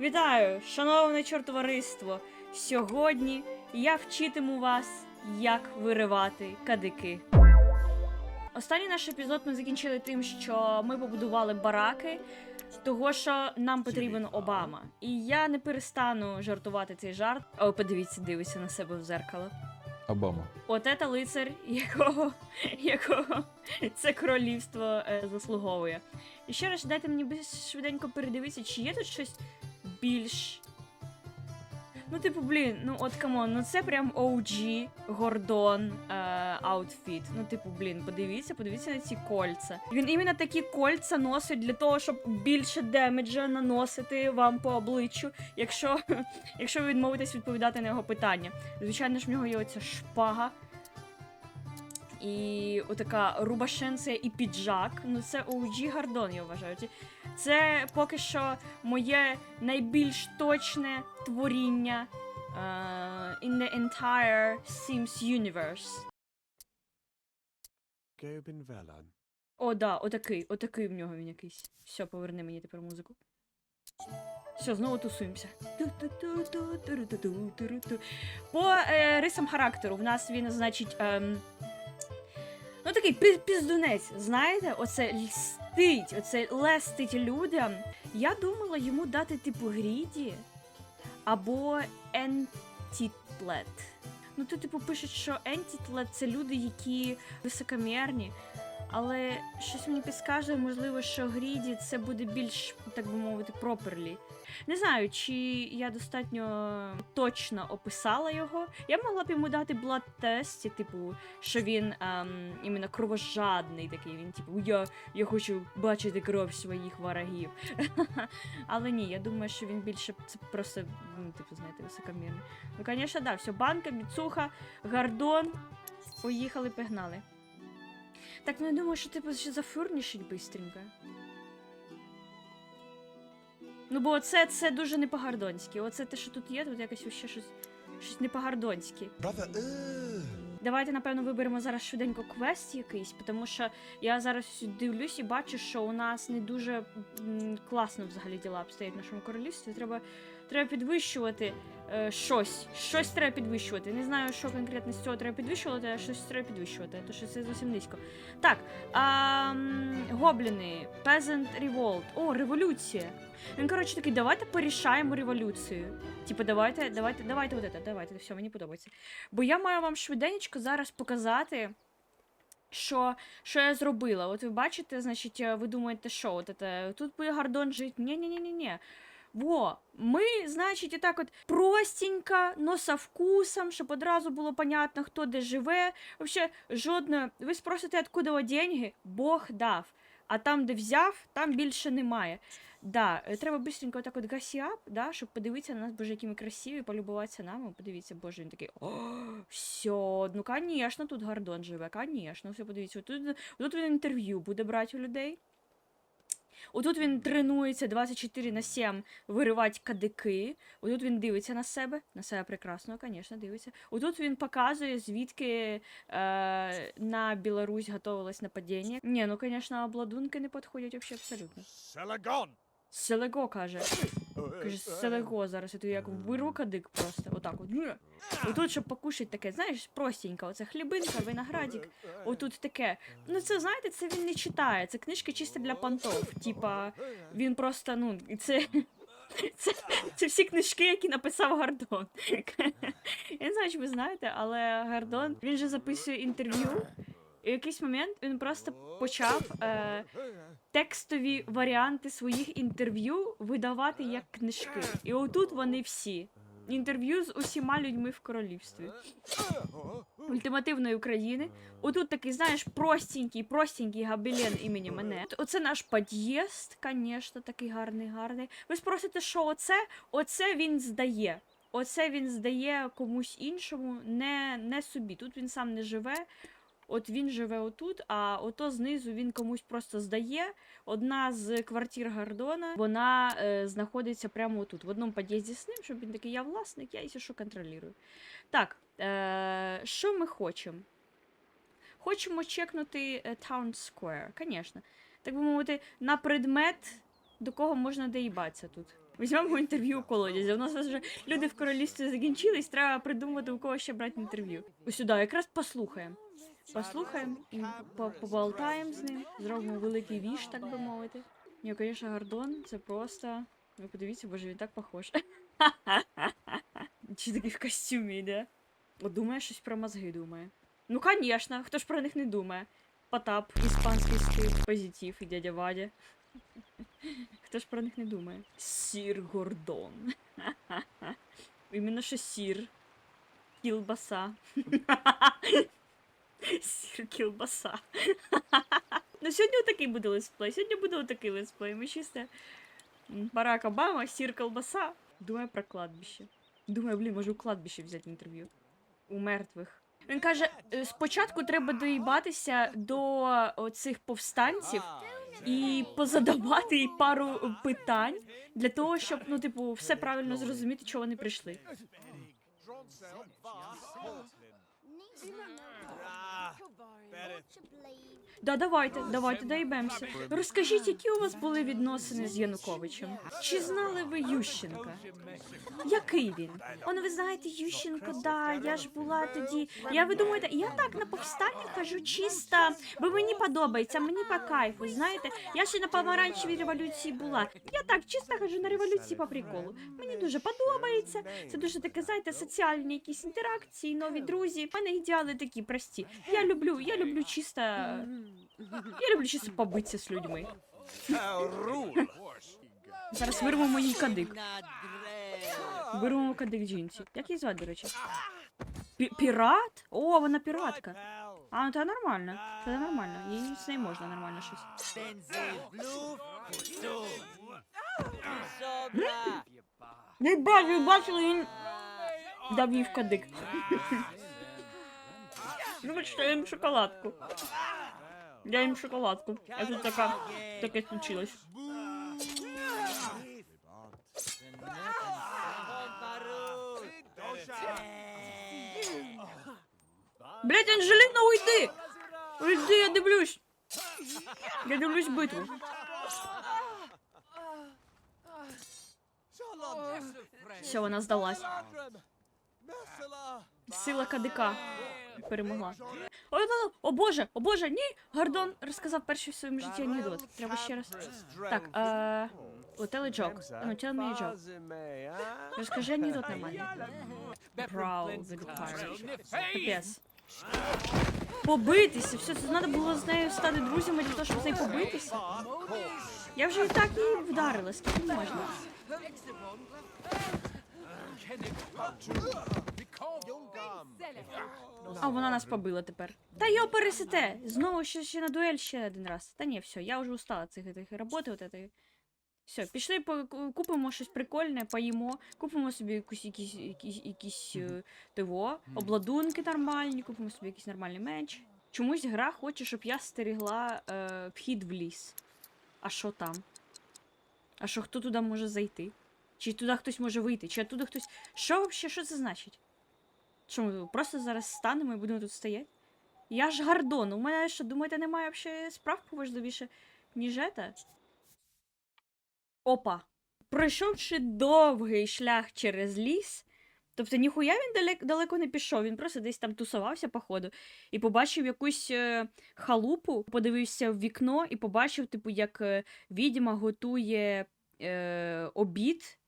Вітаю, шановне чортовариство! Сьогодні я вчитиму вас, як виривати кадики. Останній наш епізод ми закінчили тим, що ми побудували бараки, того що нам потрібен Обама. І я не перестану жартувати цей жарт. О, подивіться, дивиться на себе в зеркало. Обама. От це лицар, якого, якого це королівство е, заслуговує. І ще раз дайте мені швиденько передивитися, чи є тут щось більш. Ну, типу, блін, ну от камон, ну це прям OG Гордон е, аутфіт. Ну, типу, блін, подивіться, подивіться на ці кольця. Він іменно такі кольця носить для того, щоб більше демеджа наносити вам по обличчю, якщо, якщо ви відмовитесь відповідати на його питання. Звичайно ж, в нього є оця шпага. І отака рубашенція і піджак. Ну, це OG Гордон, я вважаю. Це поки що моє найбільш точне творіння е, in the entire Sims universe. О, да, отакий, отакий в нього він якийсь. Все, поверни мені тепер музику. Все, знову тусуємося. По е, рисам характеру в нас він, значить. Ем, ну такий пі- піздунець, знаєте, оце льстить, оце лестить людям. Я думала йому дати типу гріді або ентітлет. Ну, тут, типу, пишуть, що ентітлет це люди, які високомірні. Але щось мені підскаже, можливо, що Гріді це буде більш, так би мовити, проперлі. Не знаю, чи я достатньо точно описала його. Я могла б йому дати блад тесті, типу, що він ем, іменно кровожадний такий. Він, типу, я, я хочу бачити кров своїх ворогів. Але ні, я думаю, що він більше це просто, ну, типу, знаєте, високомірний. Ну, звісно, да, все, банка, біцуха, гардон. Поїхали, погнали. Так, ну я думаю, що типу ще зафурнішить бистренько. Ну, бо це, це дуже не по-гардонськи. Оце те, що тут є, тут якось ще щось, щось не по-гардонськи. Ugh. Давайте, напевно, виберемо зараз швиденько квест якийсь, тому що я зараз дивлюсь і бачу, що у нас не дуже м, класно взагалі діла обстоять в нашому королівстві. Треба, треба підвищувати е, щось. Щось треба підвищувати. Не знаю, що конкретно з цього треба підвищувати, а щось треба підвищувати, тому що це зовсім низько. Так, а, гобліни, Peasant Revolt. О, революція. Він, коротше, такий, давайте порішаємо революцію. Типу, давайте, давайте, давайте, вот это, давайте, все, мені подобається. Бо я маю вам швиденько зараз показати, що, що я зробила. От ви бачите, значить, е, ви думаєте, що от це, тут буде Гордон жити. Ні-ні-ні-ні. Во, ми, значить, отак от простенько, но со вкусом, щоб одразу було понятно, хто де живе. Вообще, жодної. Ви спросите, откуда деньги? Бог дав. А там, де взяв, там більше немає. Да, е, треба быстренько отак от гасіап, да, щоб подивитися на нас, боже, які ми красиві, полюбуватися нами. Подивіться, боже, він такий. О, все, ну конечно, тут Гордон живе, конечно. Все, подивіться, тут, тут він інтерв'ю буде брати у людей. Отут він тренується 24 на 7 виривати кадики. Отут він дивиться на себе, на себе прекрасно, звісно, дивиться. Отут він показує, звідки е, на Білорусь готувалось нападіння. Ні, ну, звісно, обладунки не підходять вообще абсолютно. Селагон. Селего каже. Каже, селего зараз. Я тобі як вирву кадик просто. Отак от. Нє. Отут, щоб покушати таке, знаєш, простенько. Оце хлібинка, виноградик. Отут таке. Ну це знаєте, це він не читає. Це книжка чисто для понтов. Типа, він просто, ну, і це. Це, це всі книжки, які написав Гордон. Я не знаю, чи ви знаєте, але Гордон він же записує інтерв'ю. І в якийсь момент він просто почав е, текстові варіанти своїх інтерв'ю видавати як книжки. І отут вони всі. Інтерв'ю з усіма людьми в королівстві. Ультимативної України. Отут такий, знаєш, простенький, простенький габелен імені мене. Оце наш під'їзд, звісно, такий гарний, гарний. Ви спросите, що оце? Оце він здає. Оце він здає комусь іншому, не, не собі. Тут він сам не живе. От він живе отут, а ото знизу він комусь просто здає. Одна з квартир Гордона, вона е, знаходиться прямо отут, в одному під'їзді з ним, щоб він такий, я власник, я і що контролюю. Так, е, що ми хочемо? Хочемо чекнути е, Town Square, звісно. Так би мовити, на предмет, до кого можна доїбатися тут. Візьмемо інтерв'ю у колодязі. У нас вже люди в королівстві закінчились, треба придумати, у кого ще брати інтерв'ю. Ось сюди, якраз послухаємо. Послухаємо, поболтаємо з ним, зробимо великий віш, так би мовити. Ні, звісно, Гордон, це просто. Ви подивіться, боже, він так похож. Чи такий в костюмі йде? Думає щось про мозги думає. Ну, звісно, хто ж про них не думає. Потап, іспанський стиль, позитив і дядя Вадя. Хто ж про них не думає? Сір Гордон. Іменно що сір. Кілбаса. Сір кілбаса. Ну, сьогодні отакий буде летсплей. Сьогодні буде отакий летсплей. Ми чисто. Барак Обама, сір колбаса. Думаю про кладбище. Думаю, блін, може у кладбищі взяти інтерв'ю. У мертвих. Він каже: «Е, спочатку треба доїбатися до оцих повстанців і позадавати їй пару питань для того, щоб, ну, типу, все правильно зрозуміти, чого вони прийшли. Ah, Barry. Orchard Blade. Да, давайте, давайте доїбемося. Розкажіть, які у вас були відносини з Януковичем? Чи знали ви Ющенка? Який він? Он, ви знаєте, Ющенко, да, я ж була тоді. Я ви думаєте, я так на повстання кажу чисто, бо мені подобається, мені по кайфу. Знаєте, я ще на помаранчевій революції була. Я так чисто кажу на революції по приколу. Мені дуже подобається. Це дуже таке, знаєте, соціальні якісь інтеракції, нові друзі. У мене ідеали такі прості. Я люблю, я люблю чисто. Я люблю чисто побитися з людьми. Зараз вирвемо їй кадик. Вирвемо кадик жінці. Як її звати, до речі? Пі- Пірат? О, вона піратка. А, ну це нормально. Це нормально. Їй з нею можна нормально щось. Не бачу, бачили, він дав їй в кадик. Вибачте, я їм шоколадку. Я їм шоколадку. А тут така, таке случилось. Блять, Анжеліна, уйди! Уйди, я дивлюсь. Я дивлюсь битву. Все, вона здалась. Сила кадика перемогла. О, о, о боже, о боже, ні! Гордон розказав перший в своєму житті анекдот. Треба ще раз. Так, е, о, tell. Ну, tell me a joke. Розкажи анекдот нормально. Brawl with the pirate. Капець. Побитися, все, це треба було з нею стати друзями для того, щоб з нею побитися. Я вже і так її вдарила, скільки можна. А вона нас побила тепер. Та йо пересете! Знову ще, ще на дуель ще один раз. Та ні, все, я вже устала цих цих роботи. От этой. Все, пішли, по, купимо щось прикольне, поїмо, купимо собі якусь якісь, якісь, якісь е, обладунки нормальні, купимо собі якийсь нормальний меч. Чомусь гра хоче, щоб я стерегла е, вхід в ліс. А що там? А що хто туди може зайти? Чи туди хтось може вийти? Чи оттуда хтось. Що взагалі, що це значить? Що ми просто зараз станемо і будемо тут стояти? Я ж Гордон, у мене що, думаєте, немає взагалі справ поважливіше, ніж це? Опа. Пройшовши довгий шлях через ліс, тобто ніхуя він далек, далеко не пішов, він просто десь там тусувався, походу, і побачив якусь е, халупу, подивився в вікно і побачив, типу, як е, відьма готує е, обід,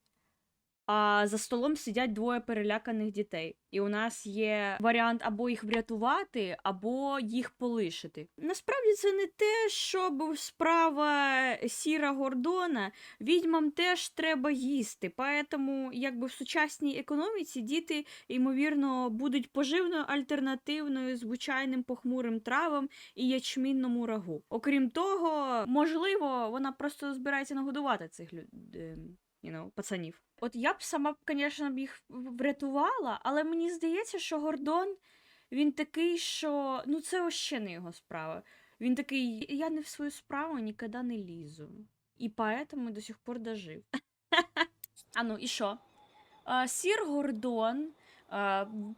а за столом сидять двоє переляканих дітей. І у нас є варіант або їх врятувати, або їх полишити. Насправді це не те, щоб справа сіра Гордона. Відьмам теж треба їсти. Поэтому, якби в сучасній економіці діти, ймовірно, будуть поживною альтернативною звичайним похмурим травам і ячмінному рагу. Окрім того, можливо, вона просто збирається нагодувати цих людей. You know, пацанів. От я б сама, звісно, б їх врятувала, але мені здається, що Гордон він такий, що ну це вообще не його справа. Він такий, я не в свою справу ніколи не лізу. І поэтому до сих пор дожив. а ну, і що? Сір Гордон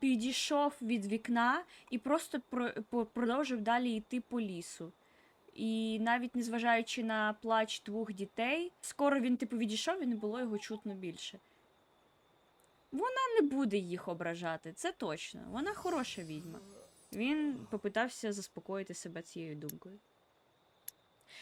підійшов від вікна і просто про, продовжив далі йти по лісу. І навіть незважаючи на плач двох дітей, скоро він типу відійшов і не було його чутно більше. Вона не буде їх ображати, це точно. Вона хороша відьма. Він попитався заспокоїти себе цією думкою.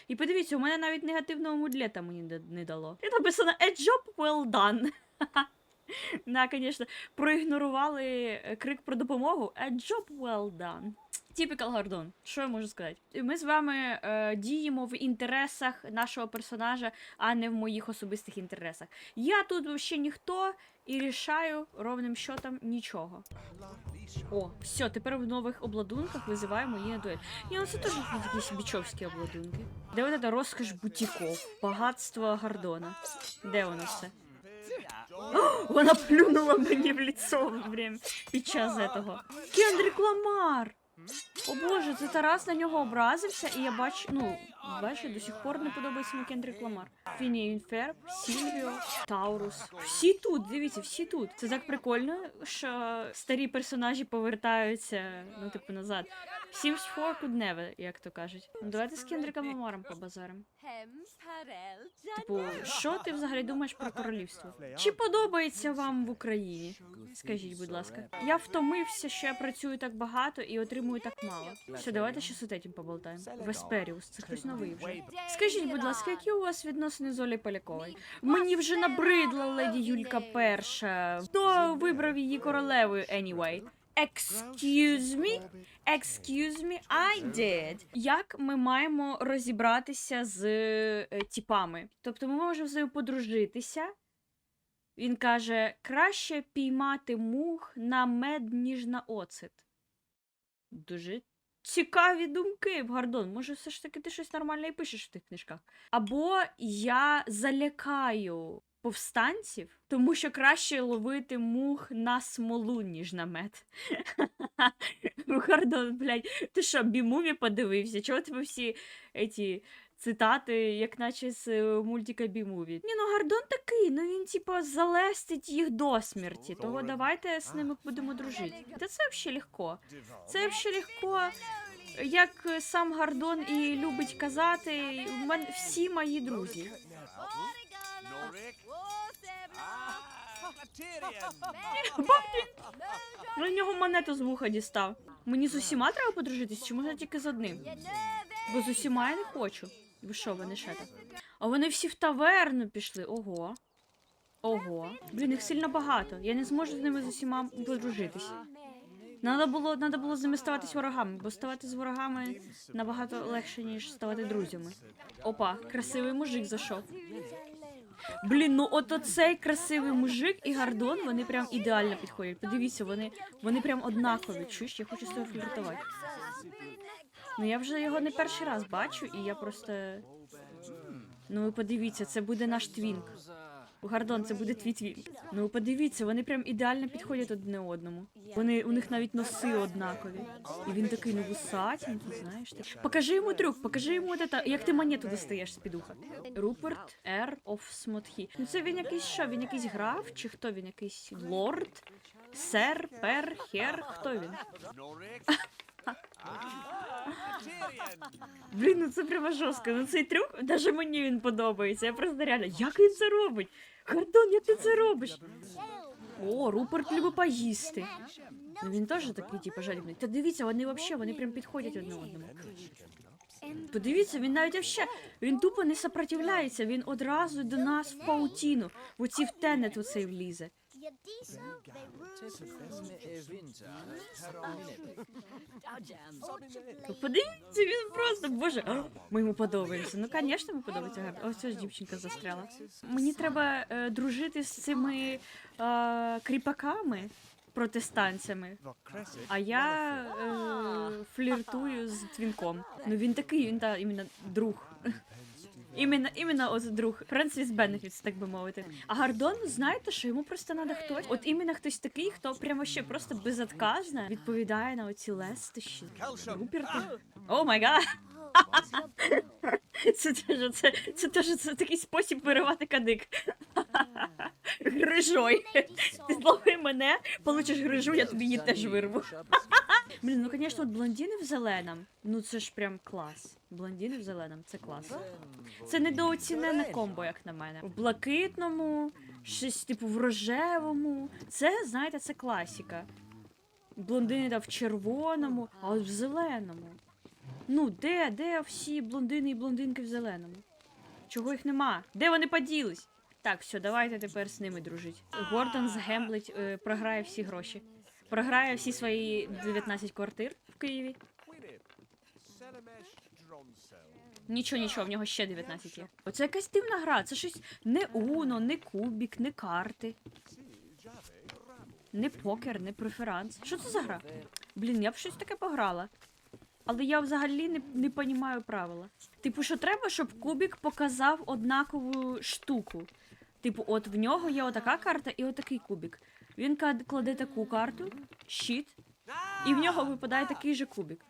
І подивіться, у мене навіть негативного мудлета мені не- дало. І написано A job well done. Да, звісно, проігнорували е, крик про допомогу. A job well done. Typical Гордон. Що я можу сказати? Ми з вами е, діємо в інтересах нашого персонажа, а не в моїх особистих інтересах. Я тут взагалі ніхто і рішаю ровним счетом нічого. О, все, тепер в нових обладунках визиваємо її на дуель. Ні, це теж якісь бічовські обладунки. Де от ця розкош бутіков, багатство Гордона. Де воно все? Вона плюнула мені в лицо во время, під час этого. Кендрик Ламар! О боже, це Тарас на нього образився, і я бачу, ну, бачу, до сих пор не подобається мені Кендрік Ламар. Фіні Інферб, Сільвіо, Таурус. Всі тут, дивіться, всі тут. Це так прикольно, що старі персонажі повертаються, ну, типу, назад. Sims 4 could never, як то кажуть. Ну, давайте з Кендриком Ламаром побазарим. Типу, що ти взагалі думаєш про королівство? Чи подобається вам в Україні? Скажіть, будь ласка. Я втомився, що я працюю так багато і отримую так мало. Все, давайте ще з этим поболтаємо. Весперіус, це хтось новий вже. Скажіть, будь ласка, які у вас відносини з Олею Поляковою? Мені вже набридла леді Юлька перша. Хто вибрав її королевою anyway? Excuse me? Excuse me, I did. Як ми маємо розібратися з е, тіпами? Тобто ми можемо з нею подружитися. Він каже: краще піймати мух на мед, ніж на оцет. Дуже цікаві думки, Гордон. Може, все ж таки ти щось нормальне і пишеш в тих книжках. Або я залякаю повстанців, тому що краще ловити мух на смолу, ніж на мед. Гордон, блядь, ти що, бімуві подивився? Чого тебе всі ці цитати, як наче з е, мультика Бімуві? Ні, ну Гордон такий, ну він типа залестить їх до смерті. Того давайте з ними будемо дружити. Та це взагалі легко. Це взагалі легко. Як сам Гордон і любить казати, у мене всі мої друзі. Ну, в нього монету з вуха дістав. Мені з усіма треба подружитись, чи можна тільки з одним? Бо з усіма я не хочу. Ви що, вони ще так? А вони всі в таверну пішли. Ого. Ого. Блін, їх сильно багато. Я не зможу з ними з усіма подружитись. Надо було, надо було з ними ставатись ворогами, бо ставати з ворогами набагато легше, ніж ставати друзями. Опа, красивий мужик зайшов. Блін, ну от оцей красивий мужик і Гордон, вони прям ідеально підходять. Подивіться, вони, вони прям однакові. Чуєш, я хочу з тобою фліртувати. Ну я вже його не перший раз бачу, і я просто. Ну ви подивіться, це буде наш твінк. Гордон, це буде твій твінк. Ну подивіться, вони прям ідеально підходять одне одному. Вони у них навіть носи однакові. І він такий ну вусатенький, знаєш. Так. Покажи йому трюк, покажи йому це, як ти монету достаєш з під уха. Руперт Р. оф Смотхі. Ну це він якийсь що? Він якийсь граф, чи хто він? Якийсь лорд? Сер, пер, хер, хто він? Блін, ну це прямо жорстко. Ну цей трюк, навіть мені він подобається. Я просто реально, як він це робить? Гордон, як ти це робиш? О, Руперт любить поїсти. Ну він теж такий, типу, жадібний. Та дивіться, вони взагалі, вони прям підходять одне одному. Подивіться, він навіть вообще, він тупо не сопротивляється, він одразу до нас в паутіну. В оці в тенет оцей влізе. Ну, Подивіться, він просто, боже, а, ми йому подобаємося. Ну, звісно, ми подобається гарно. Ось ця ж дівчинка застряла. Мені треба е, дружити з цими е, кріпаками, протестанцями. А я е, фліртую з твінком. Ну він такий, він та іменно друг. Іменно, іменно от друг. Френсіс Бенефіс, так би мовити. А Гордон, знаєте, що йому просто треба хтось. От іменно хтось такий, хто прямо ще просто безотказно відповідає на оці лестощі. Руперти. О май гад! Це теж це, це теж це такий спосіб виривати кадик. Грижой. Ти злови мене, получиш грижу, я тобі її теж вирву. Блін, ну звісно, от блондини в зеленому. Ну це ж прям клас. Блондини в зеленому, це клас. Це недооцінене комбо, як на мене. В блакитному, щось типу в рожевому. Це, знаєте, це класіка. Блондини там в червоному, а от в зеленому. Ну, де, де всі блондини і блондинки в зеленому? Чого їх нема? Де вони поділись? Так, все, давайте тепер з ними дружить. Гордон згемблить, е, програє всі гроші. Програє всі свої 19 квартир в Києві. Нічого, нічого, в нього ще 19 є. Оце якась дивна гра. Це щось не Уно, не кубік, не карти, не покер, не преферанс. Що це за гра? Блін, я б щось таке пограла. Але я взагалі не, не понімаю правила. Типу, що треба, щоб кубік показав однакову штуку. Типу, от в нього є отака карта і отакий кубік. Він кладе таку карту, щит, і в нього випадає такий же кубік.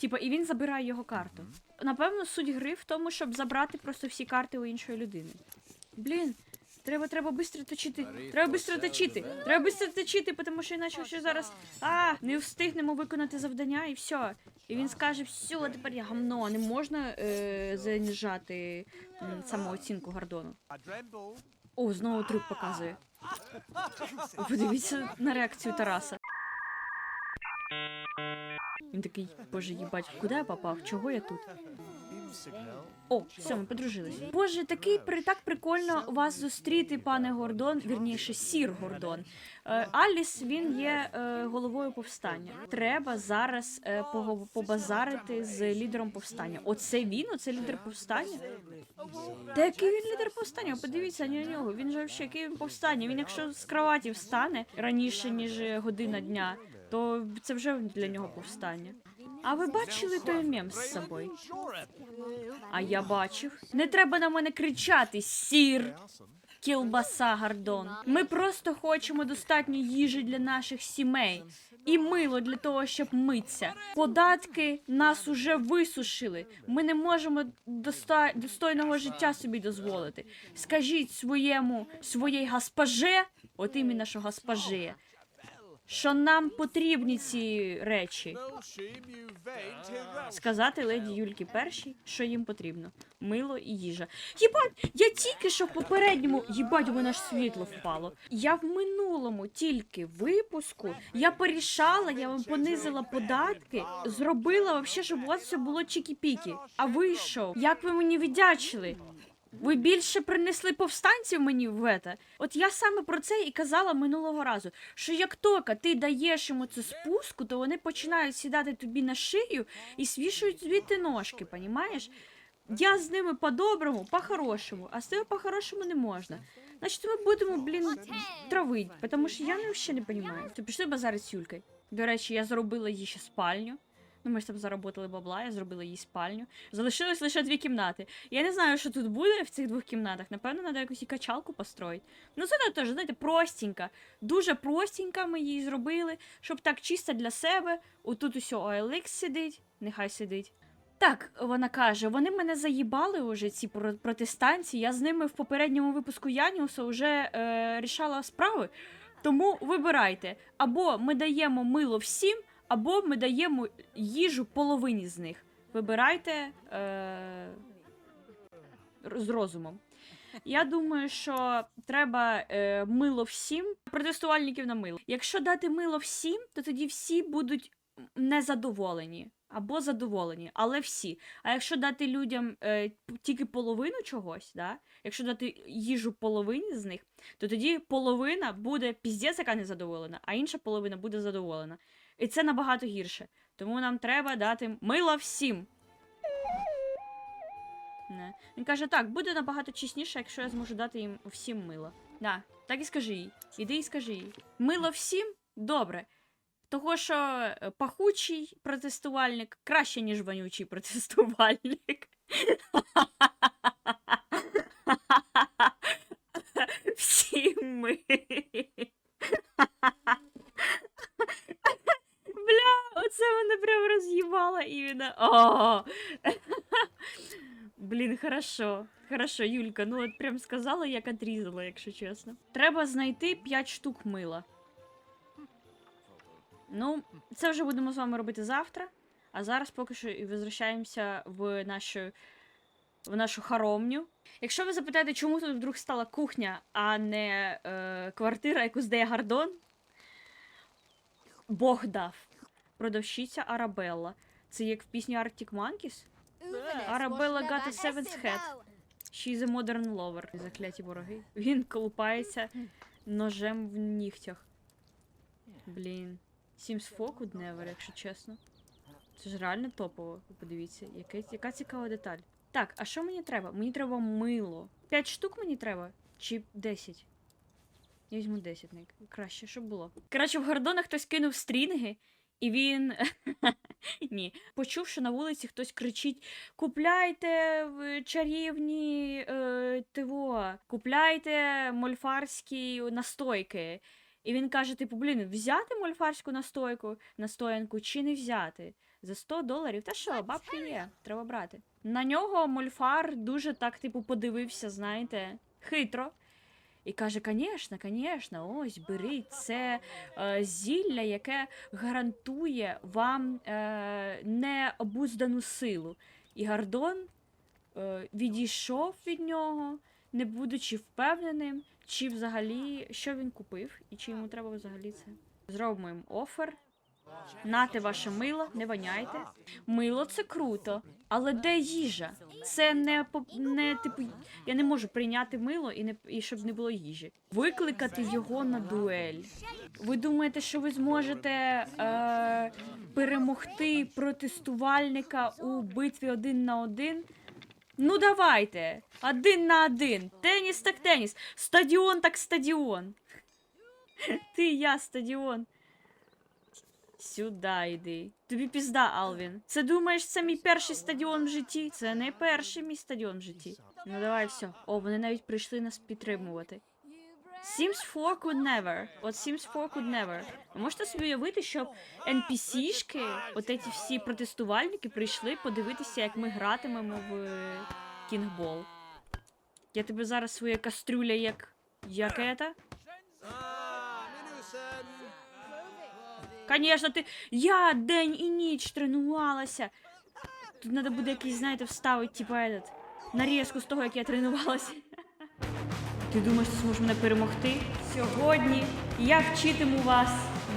Типа, і він забирає його карту. Напевно, суть гри в тому, щоб забрати просто всі карти у іншої людини. Блін, треба, треба швидко точити. Треба швидко точити. Треба швидко точити, тому що іначе ще зараз. А, не встигнемо виконати завдання і все. І він скаже, все, тепер я гамно, не можна е, занижати самооцінку Гордону. О, знову трюк показує. Подивіться на реакцію Тараса. Він такий, боже, їбать, куди я попав? Чого я тут? О, все, ми подружились. Боже, такий при так прикольно вас зустріти, пане Гордон, вірніше, сір Гордон. Е, Аліс він є е, головою повстання. Треба зараз е, побазарити з лідером повстання. Оце він, оце лідер повстання. Та який він лідер повстання? Подивіться на нього. Він же взагалі який він повстання. Він якщо з кроваті встане раніше ніж година дня, то це вже для нього повстання. А ви бачили той мем з собою? А я бачив. Не треба на мене кричати, сір, кілбаса, Гордон. Ми просто хочемо достатньо їжі для наших сімей і мило для того, щоб митися. Податки нас уже висушили. Ми не можемо доста... достойного життя собі дозволити. Скажіть своєму своїй госпоже, от іменно що госпоже, що нам потрібні ці речі. Сказати леді Юльки першій, що їм потрібно: мило і їжа. Єбать, я тільки що в попередньому їбать, у мене аж світло впало. Я в минулому тільки випуску я порішала, я вам понизила податки, зробила вообще, щоб у вас все було чікі-пікі. А ви що? Як ви мені віддячили? Ви більше принесли повстанців мені в ете. От я саме про це і казала минулого разу. Що як тока ти даєш йому цю спуску, то вони починають сідати тобі на шию і свішують звідти ножки, понімаєш? Я з ними по-доброму, по-хорошому, а з тебе по-хорошому не можна. Значить, ми будемо, блін, травити, тому що я не ще не розумію. То пішли базарити з Юлькою. До речі, я зробила їй ще спальню. Ну, ми ж там заработали бабла, я зробила їй спальню. Залишилось лише дві кімнати. Я не знаю, що тут буде в цих двох кімнатах. Напевно, треба якусь і качалку построїти. Ну, це теж, знаєте, простенька. Дуже простенька ми її зробили, щоб так чисто для себе. Отут усе OLX сидить, нехай сидить. Так, вона каже, вони мене заїбали уже, ці про- протестанці. Я з ними в попередньому випуску Яніуса вже е, рішала справи. Тому вибирайте: або ми даємо мило всім, або ми даємо їжу половині з них. Вибирайте е, з розумом. Я думаю, що треба е, мило всім, протестувальників на мило. Якщо дати мило всім, то тоді всі будуть незадоволені або задоволені, але всі. А якщо дати людям е, тільки половину чогось, да? якщо дати їжу половині з них, то тоді половина буде піздець, яка незадоволена, а інша половина буде задоволена. І це набагато гірше. Тому нам треба дати мило всім. Не. Він каже, так, буде набагато чесніше, якщо я зможу дати їм всім мило. Да, так і скажи їй. Іди і скажи їй. Мило всім? Добре. Того, що е, пахучий протестувальник краще, ніж вонючий протестувальник. Всім ми. Оце мене прям роз'їбало іменно. О! Блін, хорошо. Хорошо, Юлька, ну от прям сказала, як отрізала, якщо чесно. Треба знайти 5 штук мила. Ну, це вже будемо з вами робити завтра. А зараз поки що і возвращаємося в нашу, в нашу хоромню. Якщо ви запитаєте, чому тут вдруг стала кухня, а не е, квартира, яку здає Гордон, Бог дав. Продавщиця Арабелла. Це як в пісні Arctic Monkeys? Арабелла got a seventh head. She's a modern lover. Закляті вороги. Він колупається ножем в нігтях. Блін. Sims 4 could never, якщо чесно. Це ж реально топово. Подивіться, яке, яка цікава деталь. Так, а що мені треба? Мені треба мило. 5 штук мені треба? Чи 10? Я візьму 10 най- краще, щоб було. Коротше, в Гордона хтось кинув стрінги, і він. Ні. Почув, що на вулиці хтось кричить: Купляйте чарівні е, тиво, купляйте мольфарські настойки. І він каже: типу, блін, взяти мольфарську настойку, настоянку чи не взяти? За 100 доларів. Та що, бабки є, треба брати. На нього мольфар дуже так, типу, подивився, знаєте, хитро. І каже: Конечно, конечно, ось беріть це е, зілля, яке гарантує вам е, необуздану силу. І Гордон е, відійшов від нього, не будучи впевненим, чи взагалі що він купив, і чи йому треба взагалі це. Зробимо офер. Нате ваше мило, не воняйте. Мило це круто, але де їжа? Це не не типу. Я не можу прийняти мило і не і щоб не було їжі. Викликати його на дуель. Ви думаєте, що ви зможете е, перемогти протестувальника у битві один на один? Ну давайте. Один на один. Теніс так теніс. Стадіон так стадіон. Ти я стадіон. Сюди йди. Тобі пізда, Алвін. Це думаєш, це мій перший стадіон в житті? Це не перший мій стадіон в житті. Ну давай все. О, вони навіть прийшли нас підтримувати. Sims 4 could never. От Sims 4 could never. Ви можете собі уявити, щоб NPC-шки, от ці всі протестувальники, прийшли подивитися, як ми гратимемо в Кінгбол. Я тебе зараз своє кастрюля як. Як это? Конечно, ти. Я день і ніч тренувалася. Тут треба буде якийсь, знаєте, вставити, типа этот, нарізку з того, як я тренувалася. Ти думаєш, ти зможеш мене перемогти? Сьогодні я вчитиму вас,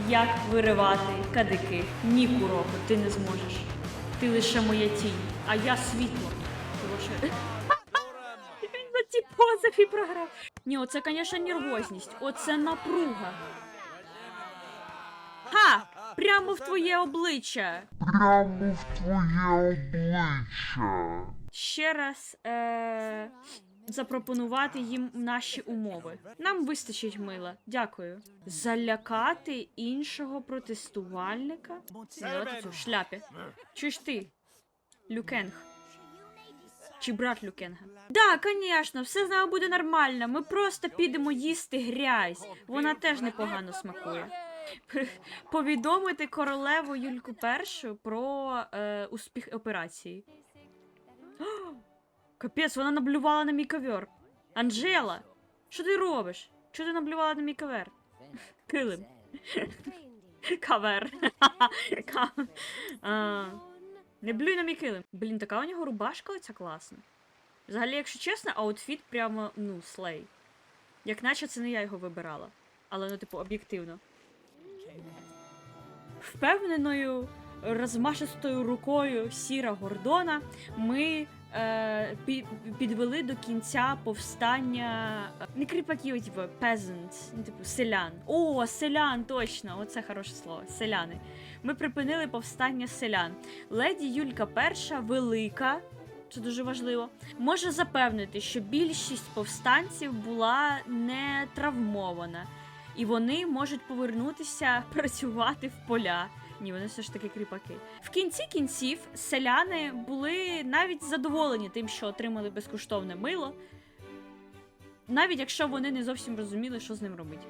як виривати кадики. Ні, Куроко, ти не зможеш. Ти лише моя тінь, а я світло. Він на ті позові програв. Ні, оце, звісно, нервозність. Оце напруга. Ха! Прямо в твоє обличчя. Прямо в твоє обличчя. Ще раз е- запропонувати їм наші умови. Нам вистачить мила. Дякую. Залякати іншого протестувальника. Цю в шляпі. Чуєш ти? Люкенг. Чи брат Люкенга? Да, звісно, все з нами буде нормально. Ми просто підемо їсти грязь. Вона теж непогано смакує. Повідомити королеву Юльку першу про е, успіх операції. Капець, вона наблювала на мій ковер. Анжела, що ти робиш? Чого ти наблювала на мій ковер? Килим. Кавер. Не блюй на мій килим. Блін, така у нього рубашка оця класна. Взагалі, якщо чесно, аутфіт прямо, ну, слей. Як наче це не я його вибирала. Але, ну, типу, об'єктивно. Впевненою, розмашистою рукою сіра Гордона ми е, пі- підвели до кінця повстання е, не кріпаків, типу peasants, ну, типу селян. О, селян, точно! Оце хороше слово. Селяни. Ми припинили повстання селян. Леді Юлька перша велика. Це дуже важливо. Може запевнити, що більшість повстанців була не травмована, і вони можуть повернутися працювати в поля. Ні, вони все ж таки кріпаки. В кінці кінців селяни були навіть задоволені тим, що отримали безкоштовне мило, навіть якщо вони не зовсім розуміли, що з ним робити.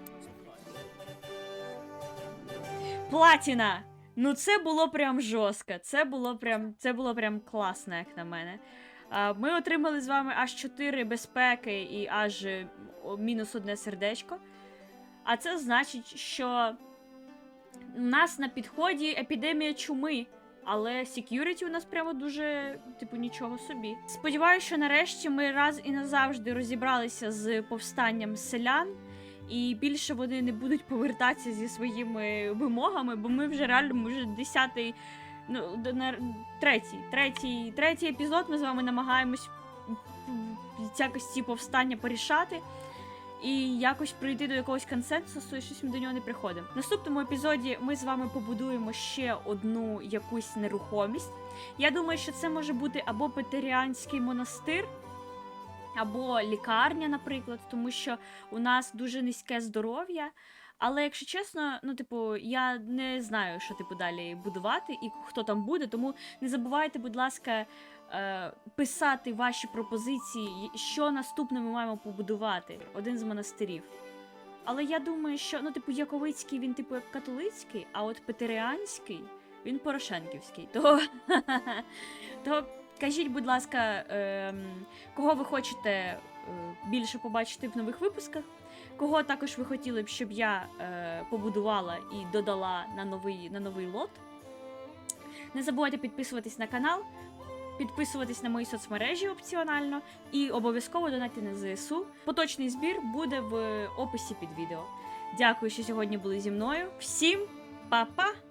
Платіна! Ну, це було прям жорстко. Це було прям, це було прям класно, як на мене. Ми отримали з вами аж 4 безпеки і аж мінус одне сердечко. А це значить, що У нас на підході епідемія чуми. Але security у нас прямо дуже, типу, нічого собі. Сподіваюся, що нарешті ми раз і назавжди розібралися з повстанням селян, і більше вони не будуть повертатися зі своїми вимогами, бо ми вже реально вже десятий, ну третій, третій, третій епізод. Ми з вами намагаємось якось ці повстання порішати. І якось прийти до якогось консенсусу, і щось ми до нього не приходимо. В наступному епізоді ми з вами побудуємо ще одну якусь нерухомість. Я думаю, що це може бути або Петеріанський монастир, або лікарня, наприклад, тому що у нас дуже низьке здоров'я. Але якщо чесно, ну типу, я не знаю, що типу далі будувати і хто там буде. Тому не забувайте, будь ласка, е, писати ваші пропозиції, що наступне ми маємо побудувати. Один з монастирів. Але я думаю, що ну, типу, Яковицький він, типу, як католицький, а от Петеріанський він Порошенківський. То, то кажіть, будь ласка, ем, кого ви хочете е, більше побачити в нових випусках? Кого також ви хотіли б, щоб я е, побудувала і додала на новий, на новий лот? Не забувайте підписуватись на канал, підписуватись на мої соцмережі опціонально і обов'язково донати на ЗСУ. Поточний збір буде в описі під відео. Дякую, що сьогодні були зі мною. Всім па-па!